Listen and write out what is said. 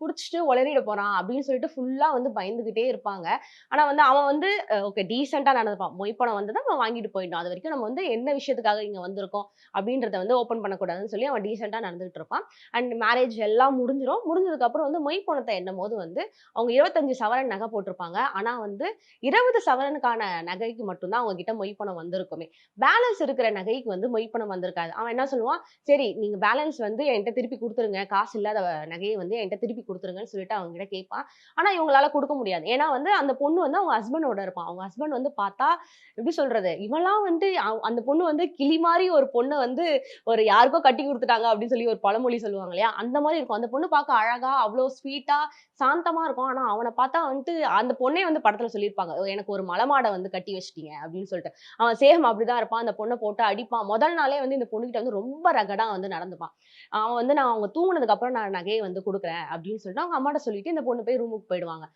குடிச்சிட்டு உளறிட போறான் அப்படின்னு சொல்லிட்டு ஃபுல்லா வந்து பயந்துகிட்டே இருப்பாங்க. ஆனா வந்து அவன் வந்து ஓகே டீசெண்டா நடந்துப்பான். மொய்ப்பணம் வந்ததை அவன் வாங்கிட்டு போயிட்டோம் அது வரைக்கும் நம்ம வந்து என்ன விஷயத்துக்காக இங்க வந்திருக்கோம் அப்படின்றத வந்து ஓப்பன் பண்ணக்கூடாதுன்னு சொல்லி அவன் டீசெண்டா நடந்துகிட்டு இருப்பான். அண்ட் மேரேஜ் எல்லாம் முடிஞ்சிடும் முடிஞ்சதுக்கு அப்புறம் வந்து மொய்ப்பணத்தை எண்ணும் போது வந்து அவங்க இருபத்தஞ்சு சவரன் நகை போட்டிருப்பாங்க. ஆனா வந்து இருபது சவரனுக்கான நகைக்கு மட்டும்தான் அவங்க கிட்ட மொய்ப்பணம் வந்திருக்குமே. பேலன்ஸ் இருக்கிற நகைக்கு வந்து மொய்ப்பணம் வந்திருக்காது. அவன் என்ன சொல்லுவான்? சரி நீங்க பேலன்ஸ் வந்து என்கிட்ட திருப்பி கொடுத்துருங்க. காசு இல்லாத நகையை வந்து என்கிட்ட திருப்பி கொடுத்துருங்கன்னு சொல்லிட்டு அவங்க கிட்ட கேட்பான். ஆனா இவங்களால கொடுக்க முடியாது. ஏன்னா வந்து அந்த பொண்ணு வந்து அவங்க ஹஸ்பண்டோட இருப்பான் அவங்க ஹஸ்பண்ட் வந்து பார்த்தா எப்படி சொல்றது? இவெல்லாம் வந்து அந்த பொண்ணு வந்து கிளி மாதிரி ஒரு பொண்ணை வந்து ஒரு யாருக்கோ கட்டி கொடுத்துட்டாங்க அப்படின்னு சொல்லி ஒரு பழமொழி சொல்லுவாங்க இல்லையா? அந்த மாதிரி இருக்கும். அந்த பொண்ணு பார்க்க அழகா அவ்வளோ ஸ்வீட்டா சாந்தமா இருக்கும். ஆனா அவனை பார்த்தா வந்துட்டு அந்த பொண்ணே வந்து படத்துல சொல்லியிருப்பாங்க. எனக்கு ஒரு மலமாடை வந்து கட்டி வச்சிட்டீங்க அப்படின்னு சொல்லிட்டு. அவன் சேகம் அப்படிதான் இருப்பான். அந்த பொண்ணை போட்டு அடிப்பான். முதல் நாளே வந்து இந்த பொண்ணுகிட்ட வந்து ரொம்ப ரகடா வந்து நடந்துப்பான். அவன் வந்து நான் அவங்க தூங்கினதுக்கு அப்புறம் நான் நகையை வந்து கொடுக்குறேன் அப்படின்னு சொல்லிட்டு அவங்க அம்மாட்ட சொல்லிட்டு இந்த பொண்ணு போய் ரூமுக்கு போயிடுவாங்க.